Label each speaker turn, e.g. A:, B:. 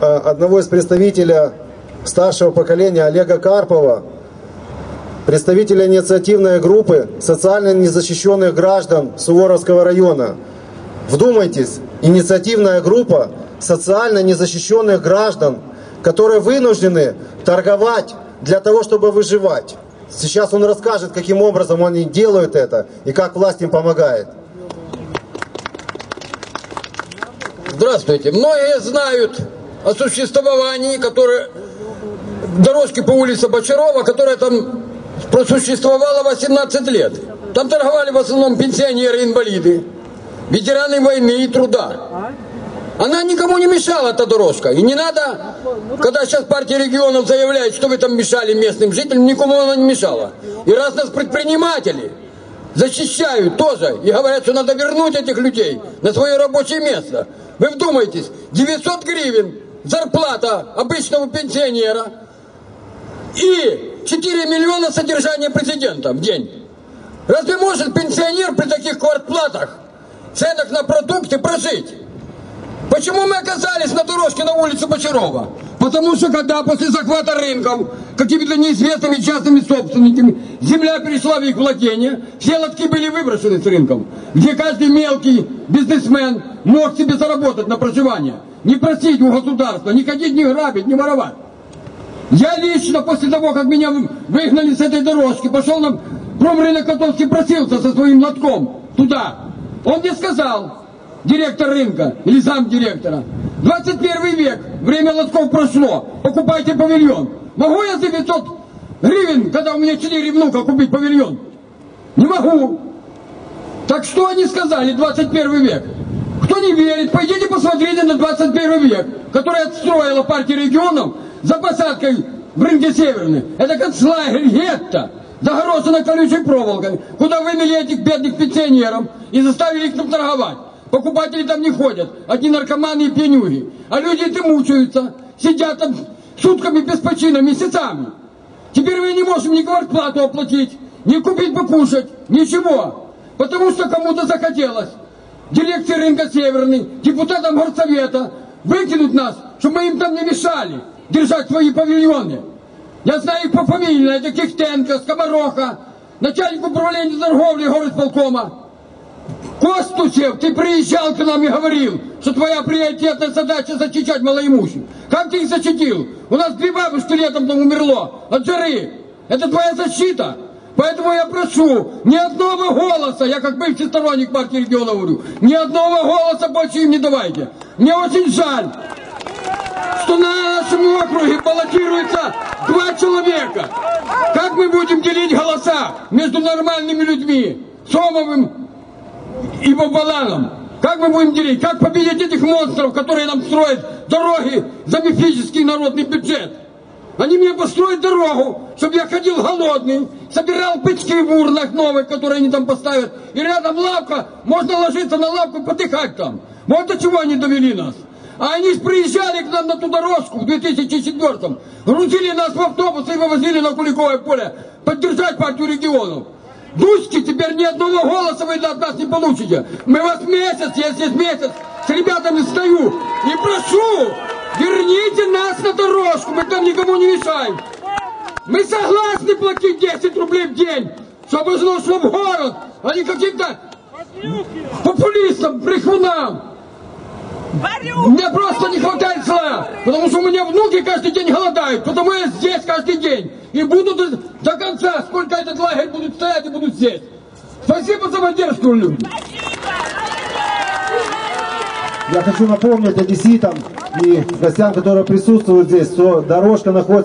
A: Э, одного из представителя старшего поколения Олега Карпова, представителя инициативной группы социально незащищенных граждан Суворовского района. Вдумайтесь, инициативная группа социально незащищенных граждан, которые вынуждены торговать для того, чтобы выживать. Сейчас он расскажет, каким образом они делают это и как власть им помогает.
B: Здравствуйте. Многие знают о существовании, которое дорожки по улице Бочарова, которая там просуществовала 18 лет. Там торговали в основном пенсионеры, инвалиды, ветераны войны и труда. Она никому не мешала, эта дорожка. И не надо, когда сейчас партия регионов заявляет, что вы там мешали местным жителям, никому она не мешала. И раз нас предприниматели защищают тоже и говорят, что надо вернуть этих людей на свое рабочее место. Вы вдумайтесь, 900 гривен зарплата обычного пенсионера и 4 миллиона содержания президента в день. Разве может пенсионер при таких квартплатах, ценах на продукты прожить? Почему мы оказались на дорожке на улице Бочарова? Потому что когда после захвата рынков какими-то неизвестными частными собственниками земля перешла в их владение, все лотки были выброшены с рынков, где каждый мелкий бизнесмен мог себе заработать на проживание не просить у государства, не ходить, не грабить, не воровать. Я лично после того, как меня выгнали с этой дорожки, пошел на промрынок Котовский, просился со своим лотком туда. Он мне сказал, директор рынка или зам директора, 21 век, время лотков прошло, покупайте павильон. Могу я за 500 гривен, когда у меня 4 внука, купить павильон? Не могу. Так что они сказали, 21 век? Кто не верит, пойдите посмотрите на 21 век, который отстроила партия регионов за посадкой в рынке Северный. Это концлагерь, гетто, загорожено колючей проволокой, куда вымели этих бедных пенсионеров и заставили их там торговать. Покупатели там не ходят, одни наркоманы и пьянюги. А люди эти мучаются, сидят там сутками без почина, месяцами. Теперь мы не можем ни квартплату оплатить, ни купить покушать, ничего. Потому что кому-то захотелось дирекции рынка Северный, депутатам горсовета, выкинуть нас, чтобы мы им там не мешали держать свои павильоны. Я знаю их по фамилии, это Кихтенко, Скомороха, начальник управления торговли горосполкома. Костусев, ты приезжал к нам и говорил, что твоя приоритетная задача защищать малоимущих. Как ты их защитил? У нас две бабушки летом там умерло от жары. Это твоя защита. Поэтому я прошу, ни одного голоса, я как бывший сторонник партии региона говорю, ни одного голоса больше им не давайте. Мне очень жаль, что на нашем округе баллотируется два человека. Как мы будем делить голоса между нормальными людьми, Сомовым и Бабаланом? Как мы будем делить? Как победить этих монстров, которые нам строят дороги за мифический народный бюджет? Они мне построят дорогу, чтобы я ходил голодный, собирал пычки в урнах новых, которые они там поставят. И рядом лавка, можно ложиться на лавку и подыхать там. Вот до чего они довели нас. А они приезжали к нам на ту дорожку в 2004-м, грузили нас в автобусы и вывозили на Куликовое поле поддержать партию регионов. Дуськи, теперь ни одного голоса вы от нас не получите. Мы вас месяц, я здесь месяц с ребятами стою и прошу, верните нас на дорожку, мы там никому не мешаем. Мы согласны платить 10 рублей в день, чтобы оно шло в город, а не каким-то популистам, брехунам. Мне просто не хватает зла, потому что у меня внуки каждый день голодают, потому я здесь каждый день. И буду до, до конца, сколько этот лагерь будет стоять, и буду здесь. Спасибо за поддержку, люди.
A: Я хочу напомнить одесситам и гостям, которые присутствуют здесь, что дорожка находится